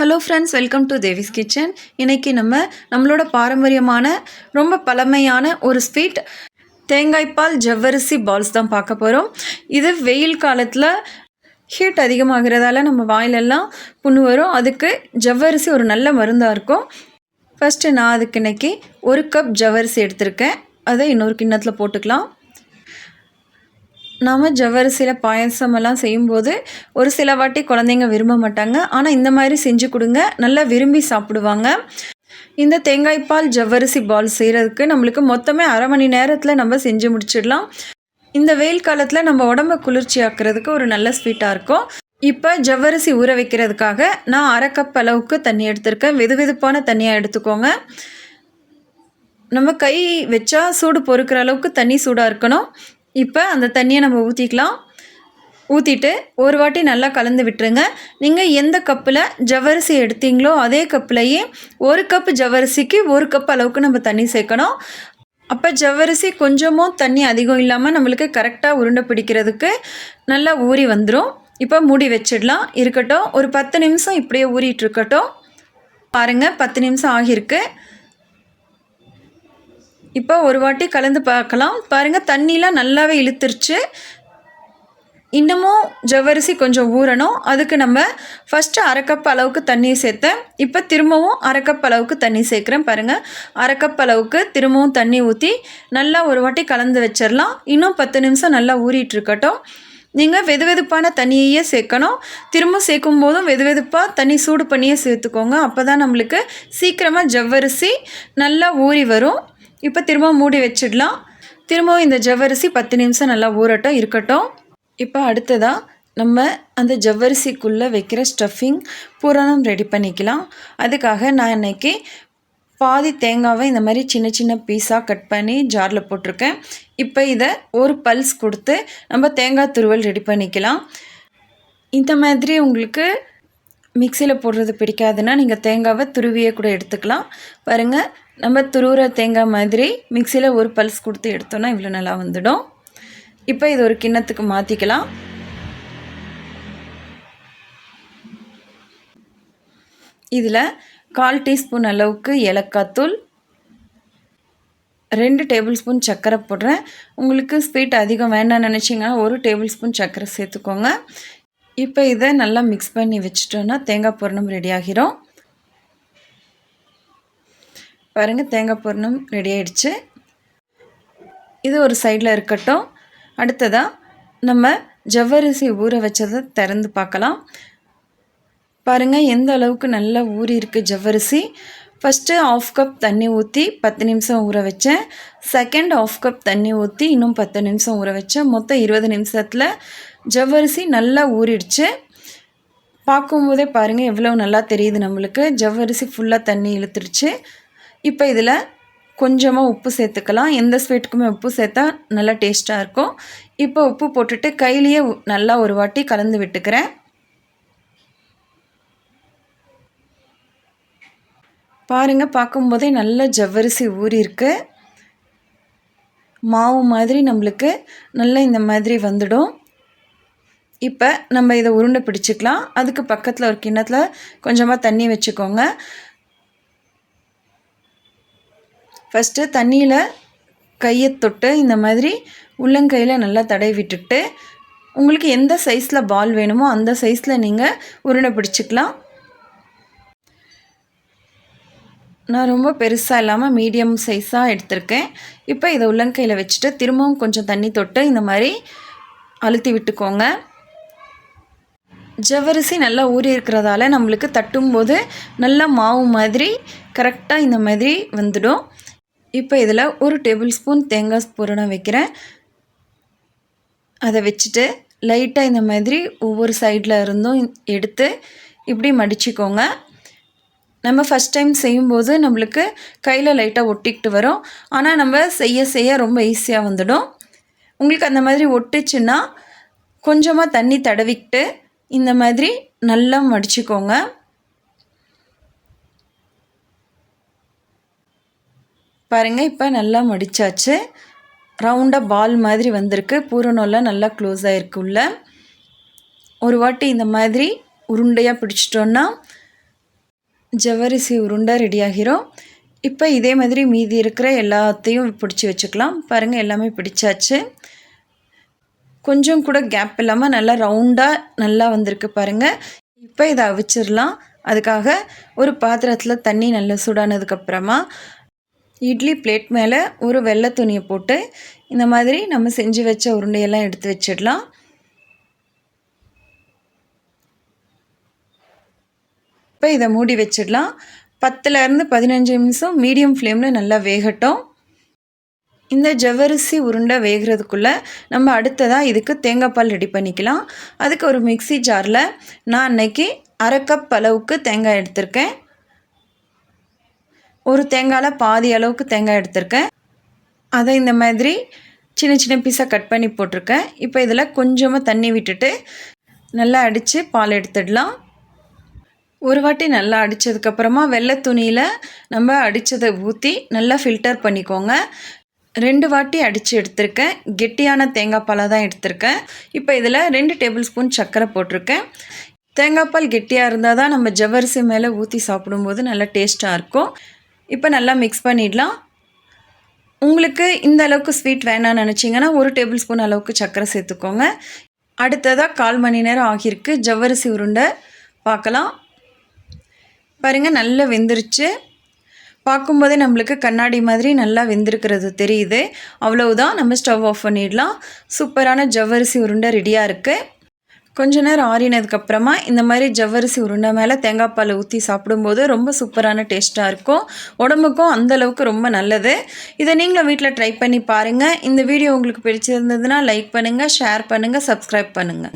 Hello friends welcome to Devi's kitchen இன்னைக்கு நம்ம நம்மளோட பாரம்பரியமான ரொம்ப பழமையான ஒரு ஸ்வீட் தேங்காய்ப்பால் ஜவ்வரிசி பால்ஸ் தான் பார்க்க போகிறோம் இது வெயில் காலத்தில் ஹீட் அதிகமாகிறதால நம்ம வாயிலெல்லாம் புண்ணு வரும். அதுக்கு ஜவ்வரிசி ஒரு நல்ல மருந்தாக இருக்கும். ஃபஸ்ட்டு நான் அதுக்கு இன்றைக்கி ஒரு கப் ஜவ்வரிசி எடுத்திருக்கேன். அதை இன்னொரு கிண்ணத்தில் போட்டுக்கலாம். நாம் ஜவ்வரிசியில் பாயசமெல்லாம் செய்யும்போது ஒரு சில வாட்டி குழந்தைங்க விரும்ப மாட்டாங்க. ஆனால் இந்த மாதிரி செஞ்சு கொடுங்க. நல்லா விரும்பி சாப்பிடுவாங்க. இந்த தேங்காய்பால் ஜவ்வரிசி பால் செய்கிறதுக்கு நம்மளுக்கு மொத்தமே அரை மணி நேரத்தில் நம்ம செஞ்சு முடிச்சிடலாம். இந்த வெயில் காலத்தில் நம்ம உடம்ப குளிர்ச்சி ஆக்கிறதுக்கு ஒரு நல்ல ஸ்வீட்டாக இருக்கும். இப்போ ஜவ்வரிசி ஊற வைக்கிறதுக்காக நான் அரை கப் அளவுக்கு தண்ணி எடுத்திருக்கேன். வெது வெதுப்பான தண்ணியாக எடுத்துக்கோங்க. நம்ம கை வச்சா சூடு பொறுக்கிற அளவுக்கு தண்ணி சூடாக இருக்கணும். இப்போ அந்த தண்ணியை நம்ம ஊற்றிக்கலாம் ஊற்றிட்டு ஒரு வாட்டி நல்லா கலந்து விட்டுருங்க. நீங்கள் எந்த கப்பில் ஜவ்வரிசி எடுத்தீங்களோ அதே கப்லையே ஒரு கப் ஜவ்வரிசிக்கு ஒரு கப் அளவுக்கு நம்ம தண்ணி சேர்க்கணும். அப்போ ஜவ்வரிசி கொஞ்சமும் தண்ணி அதிகம் இல்லாமல் நம்மளுக்கு கரெக்டாக உருண்டை பிடிக்கிறதுக்கு நல்லா ஊறி வந்துடும் இப்போ மூடி வச்சிடலாம். இருக்கட்டும் ஒரு பத்து நிமிஷம் இப்படியே ஊறிட்டு இருக்கட்டும். பாருங்கள் பத்து நிமிஷம் ஆகியிருக்கு. இப்போ ஒரு வாட்டி கலந்து பார்க்கலாம். பாருங்கள் தண்ணிலாம் நல்லாவே இழுத்துருச்சு. இன்னமும் ஜவ்வரிசி கொஞ்சம் ஊறணும். அதுக்கு நம்ம ஃபஸ்ட்டு அரை கப் அளவுக்கு தண்ணி சேர்த்தேன். இப்போ திரும்பவும் அரை கப் அளவுக்கு தண்ணி சேர்க்குறேன் பாருங்கள் அரை கப் அளவுக்கு திரும்பவும் தண்ணி ஊற்றி நல்லா ஒரு வாட்டி கலந்து வச்சிடலாம் இன்னும் பத்து நிமிஷம் நல்லா ஊறிட்டு இருக்கட்டும். நீங்கள் வெது வெதுப்பான தண்ணியையே சேர்க்கணும். திரும்ப சேர்க்கும் போதும் வெது வெதுப்பாக தண்ணி சூடு பண்ணியே சேர்த்துக்கோங்க. அப்போ தான் நம்மளுக்கு சீக்கிரமாக ஜவ்வரிசி நல்லா ஊறி வரும். இப்போ திரும்ப மூடி வச்சிடலாம். திரும்பவும் இந்த ஜவ்வரிசி பத்து நிமிஷம் நல்லா ஊறட்டும் இருக்கட்டும். இப்போ அடுத்ததாக நம்ம அந்த ஜவ்வரிசிக்குள்ளே வைக்கிற ஸ்டஃபிங் பூரணம் ரெடி பண்ணிக்கலாம். அதுக்காக நான் இன்றைக்கி பாதி தேங்காவை இந்த மாதிரி சின்ன சின்ன பீஸாக கட் பண்ணி ஜாரில் போட்டிருக்கேன். இப்போ இதை ஒரு பல்ஸ் கொடுத்து நம்ம தேங்காய் துருவல் ரெடி பண்ணிக்கலாம். இந்த மாதிரி உங்களுக்கு மிக்சியில் போடுறது பிடிக்காதுன்னா நீங்கள் தேங்காவை துருவியே கூட எடுத்துக்கலாம். பாருங்கள் நம்ம துருவுற தேங்காய் மாதிரி மிக்சியில் ஒரு பல்ஸ் கொடுத்து எடுத்தோன்னா இவ்வளோ நல்லா வந்துடும். இப்போ இது ஒரு கிண்ணத்துக்கு மாற்றிக்கலாம் இதில் கால் டீஸ்பூன் அளவுக்கு ஏலக்காய் தூள் ரெண்டு டேபிள் ஸ்பூன் சர்க்கரை போடுறேன். உங்களுக்கு ஸ்வீட் அதிகம் வேண்டாம்னு நினச்சிங்கன்னா ஒரு டேபிள் ஸ்பூன் சர்க்கரை சேர்த்துக்கோங்க. இப்போ இதை நல்லா மிக்ஸ் பண்ணி வச்சிட்டோன்னா தேங்காய் பூரணம் ரெடி ஆகிரும். பாருங்கள் தேங்காய் பூரணம் ரெடி ஆகிடுச்சு இது ஒரு சைடில் இருக்கட்டும். அடுத்ததாக நம்ம ஜவ்வரிசி ஊற வச்சதை திறந்து பார்க்கலாம். பாருங்கள் எந்த அளவுக்கு நல்லா ஊறி இருக்குது ஜவ்வரிசி. ஃபஸ்ட்டு ஆஃப் கப் தண்ணி ஊற்றி பத்து நிமிஷம் ஊற வச்சேன். செகண்ட் ஆஃப் கப் தண்ணி ஊற்றி இன்னும் பத்து நிமிஷம் ஊற வச்சேன். மொத்தம் இருபது நிமிஷத்தில் ஜவ்வரிசி நல்லா ஊறிடுச்சு. பார்க்கும்போதே பாருங்கள் எவ்வளோ நல்லா தெரியுது நம்மளுக்கு. ஜவ்வரிசி ஃபுல்லாக தண்ணி இழுத்துருச்சு இப்போ இதில் கொஞ்சமாக உப்பு சேர்த்துக்கலாம். எந்த ஸ்வீட்டுக்குமே உப்பு சேர்த்தா நல்லா டேஸ்ட்டாக இருக்கும். இப்போ உப்பு போட்டுட்டு கையிலேயே நல்லா ஒரு வாட்டி கலந்து விட்டுக்கிறேன். பாருங்கள் பார்க்கும்போதே நல்ல ஜவ்வரிசி ஊறிருக்கு மாவு மாதிரி நம்மளுக்கு நல்லா இந்த மாதிரி வந்துடும். இப்போ நம்ம இதை உருண்டை பிடிச்சிக்கலாம். அதுக்கு பக்கத்தில் ஒரு கிண்ணத்தில் கொஞ்சமாக தண்ணி வச்சுக்கோங்க. ஃபஸ்ட்டு தண்ணியில் கையை தொட்டு இந்த மாதிரி உள்ளங்கையில் நல்லா தடவி விட்டுட்டு உங்களுக்கு எந்த சைஸில் பால் வேணுமோ அந்த சைஸில் நீங்கள் உருண்டை பிடிச்சிக்கலாம். நான் ரொம்ப பெருசாக இல்லாமல் மீடியம் சைஸாக எடுத்திருக்கேன். இப்போ இதை உள்ளங்கையில் வச்சுட்டு திரும்பவும் கொஞ்சம் தண்ணி தொட்டு இந்த மாதிரி அழுத்தி விட்டுக்கோங்க. ஜவ்வரிசி நல்லா ஊறி இருக்கிறதால நம்மளுக்கு தட்டும்போது நல்லா மாவு மாதிரி கரெக்டாக இந்த மாதிரி வந்துடும். இப்போ இதில் ஒரு டேபிள் ஸ்பூன் தேங்காய் பூரணம் வைக்கிறேன். அதை வச்சுட்டு லைட்டாக இந்த மாதிரி ஒவ்வொரு சைடில் இருந்தும் எடுத்து இப்படி மடிச்சுக்கோங்க. நம்ம ஃபஸ்ட் டைம் செய்யும்போது நம்மளுக்கு கையில் லைட்டாக ஒட்டிக்கிட்டு வரும். ஆனால் நம்ம செய்ய செய்ய ரொம்ப ஈஸியாக வந்துடும். உங்களுக்கு அந்த மாதிரி ஒட்டுச்சுன்னா கொஞ்சமாக தண்ணி தடவிக்கிட்டு இந்த மாதிரி நல்லா மடிச்சுக்கோங்க. பாருங்கள் இப்போ நல்லா மடித்தாச்சு ரவுண்டாக பால் மாதிரி வந்திருக்கு. பூரணம்லாம் நல்லா க்ளோஸ் ஆகிருக்கு உள்ள ஒரு வாட்டி இந்த மாதிரி உருண்டையாக பிடிச்சிட்டோன்னா ஜவரிசி உருண்டை ரெடி ஆகிரும் இப்போ இதே மாதிரி மீதி இருக்கிற எல்லாத்தையும் பிடிச்சி வச்சுக்கலாம். பாருங்கள் எல்லாமே பிடிச்சாச்சு. கொஞ்சம் கூட கேப் இல்லாமல் நல்லா ரவுண்டாக நல்லா வந்திருக்கு பாருங்கள் இப்போ இதை அவிச்சிடலாம் அதுக்காக ஒரு பாத்திரத்தில் தண்ணி நல்லா சூடானதுக்கப்புறமா இட்லி பிளேட் மேலே ஒரு வெள்ளை துணியை போட்டு இந்த மாதிரி நம்ம செஞ்சு வச்ச உருண்டையெல்லாம் எடுத்து வச்சிடலாம். இப்போ இதை மூடி வச்சிடலாம். பத்துலேருந்து பதினஞ்சு நிமிஷம் மீடியம் ஃப்ளேமில் நல்லா வேகட்டும். இந்த ஜவ்வரிசி உருண்டை வேகிறதுக்குள்ளே நம்ம அடுத்ததாக இதுக்கு தேங்காய் பால் ரெடி பண்ணிக்கலாம். அதுக்கு ஒரு மிக்சி ஜாரில் நான் அன்னைக்கு அரை கப் அளவுக்கு தேங்காய் எடுத்திருக்கேன். ஒரு தேங்காயில் பாதி அளவுக்கு தேங்காய் எடுத்திருக்கேன். அதை இந்த மாதிரி சின்ன சின்ன பீஸாக கட் பண்ணி போட்டிருக்கேன். இப்போ இதில் கொஞ்சமாக தண்ணி விட்டுட்டு நல்லா அடித்து பால் எடுத்துடலாம். ஒரு வாட்டி நல்லா அடித்ததுக்கப்புறமா வெள்ளை துணியில் நம்ம அடித்ததை ஊற்றி நல்லா ஃபில்டர் பண்ணிக்கோங்க. ரெண்டு வாட்டி அடித்து எடுத்திருக்கேன். கெட்டியான தேங்காய் பாலாக தான் எடுத்திருக்கேன். இப்போ இதில் ரெண்டு டேபிள் ஸ்பூன் சர்க்கரை போட்டிருக்கேன். தேங்காய் பால் கெட்டியாக இருந்தால் தான் நம்ம ஜவ்வரிசி மேலே ஊற்றி சாப்பிடும்போது நல்லா டேஸ்ட்டாக இருக்கும். இப்போ நல்லா மிக்ஸ் பண்ணிடலாம். உங்களுக்கு இந்த அளவுக்கு ஸ்வீட் வேணாம்னு நினச்சிங்கன்னா ஒரு டேபிள் ஸ்பூன் அளவுக்கு சர்க்கரை சேர்த்துக்கோங்க. அடுத்ததாக கால் மணி நேரம் ஆகியிருக்கு. ஜவ்வரிசி உருண்டை பார்க்கலாம். பாருங்கள் நல்லா வெந்துருச்சு. பார்க்கும்போதே நம்மளுக்கு கண்ணாடி மாதிரி நல்லா வெந்திருக்கிறது தெரியுது. அவ்வளவுதான் நம்ம ஸ்டவ் ஆஃப் பண்ணிடலாம். சூப்பரான ஜவ்வரிசி உருண்டை ரெடியாக இருக்குது கொஞ்ச நேரம் ஆறினதுக்கப்புறமா இந்த மாதிரி ஜவ்வரிசி உருண்டை மேலே தேங்காய் பால் ஊற்றி சாப்பிடும்போது ரொம்ப சூப்பரான டேஸ்ட்டாக இருக்கும். உடம்புக்கும் அந்தளவுக்கு ரொம்ப நல்லது. இதை நீங்களும் வீட்டில் ட்ரை பண்ணி பாருங்கள் இந்த வீடியோ உங்களுக்கு பிடிச்சிருந்ததுன்னா லைக் பண்ணுங்கள் ஷேர் பண்ணுங்கள் சப்ஸ்கிரைப் பண்ணுங்கள்